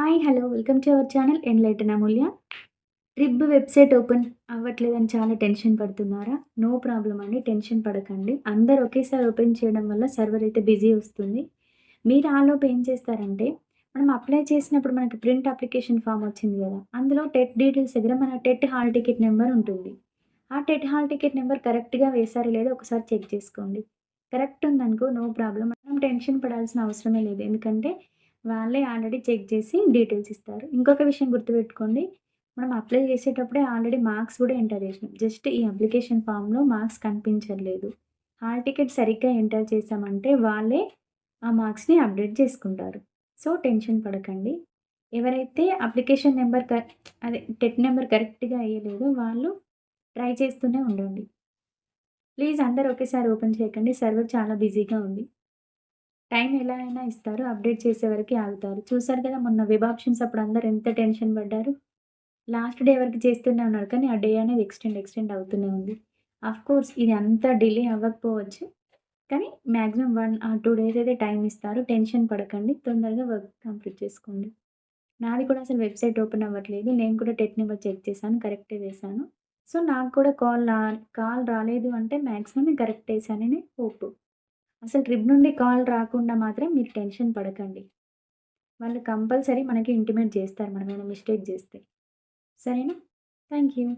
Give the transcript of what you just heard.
Hi hello welcome to our channel enlighten Amulya trip website open అవ్వట్లేదని చాలా tension పడుతున్నారా? No problem అండి tension పడకండి. అందరు ఒకేసారి ఓపెన్ చేయడం వల్ల సర్వర్ అయితే బిజీ వస్తుంది. మీరు ఆలోపు ఏం చేస్తారంటే మనం అప్లై చేసినప్పుడు మనకి ప్రింట్ అప్లికేషన్ ఫామ్ వచ్చింది కదా అందులో టెట్ డీటెయిల్స్ దగ్గర మన టెట్ హాల్ టికెట్ నెంబర్ ఉంటుంది. ఆ టెట్ హాల్ టికెట్ నెంబర్ కరెక్ట్గా వేసారో లేదో ఒకసారి చెక్ చేసుకోండి. కరెక్ట్ ఉందనుకో నో ప్రాబ్లం మనం టెన్షన్ పడాల్సిన అవసరమే లేదు. ఎందుకంటే వాళ్ళే ఆల్రెడీ చెక్ చేసి డీటెయిల్స్ ఇస్తారు. ఇంకొక విషయం గుర్తుపెట్టుకోండి. మనం అప్లై చేసేటప్పుడే ఆల్రెడీ మార్క్స్ కూడా ఎంటర్ చేసినాం. జస్ట్ ఈ అప్లికేషన్ ఫామ్లో మార్క్స్ కనిపించట్లేదు. హాల్ టికెట్ సరిగ్గా ఎంటర్ చేసామంటే వాళ్ళే ఆ మార్క్స్ని అప్డేట్ చేసుకుంటారు. సో టెన్షన్ పడకండి. ఎవరైతే అప్లికేషన్ నెంబర్ క అదే టెట్ నెంబర్ కరెక్ట్గా వేయలేదో వాళ్ళు ట్రై చేస్తూనే ఉండండి. ప్లీజ్ అందరు ఒకేసారి ఓపెన్ చేయకండి. సర్వర్ చాలా బిజీగా ఉంది. టైం ఎలా అయినా ఇస్తారు అప్డేట్ చేసే వరకు ఆగుతారు. చూసారు కదా మొన్న వెబ్ ఆప్షన్స్ అప్పుడు అందరు ఎంత టెన్షన్ పడ్డారు. లాస్ట్ డే వరకు చేస్తూనే ఉన్నారు కానీ ఆ డే అనేది ఎక్స్టెండ్ ఎక్స్టెండ్ అవుతూనే ఉంది. అఫ్ కోర్స్ ఇది అంతా డిలే అవ్వకపోవచ్చు. కానీ maximum one or two days అయితే టైం ఇస్తారు. టెన్షన్ పడకండి. తొందరగా వర్క్ కంప్లీట్ చేసుకోండి. నాది కూడా అసలు వెబ్సైట్ ఓపెన్ అవ్వట్లేదు. నేను కూడా టెక్ నెంబర్ చెక్ చేశాను కరెక్టే వేశాను సో నాకు కూడా కాల్ రా కాల్ రాలేదు అంటే మ్యాక్సిమం నేను కరెక్ట్ వేశానని హోప్. అసలు ట్రిప్ నుండి కాల్ రాకుండా మాత్రం మీరు టెన్షన్ పడకండి. వాళ్ళు కంపల్సరీ మనకి ఇంటిమేట్ చేస్తారు మనం ఏమైనా మిస్టేక్ చేస్తే. సరేనా? Thank you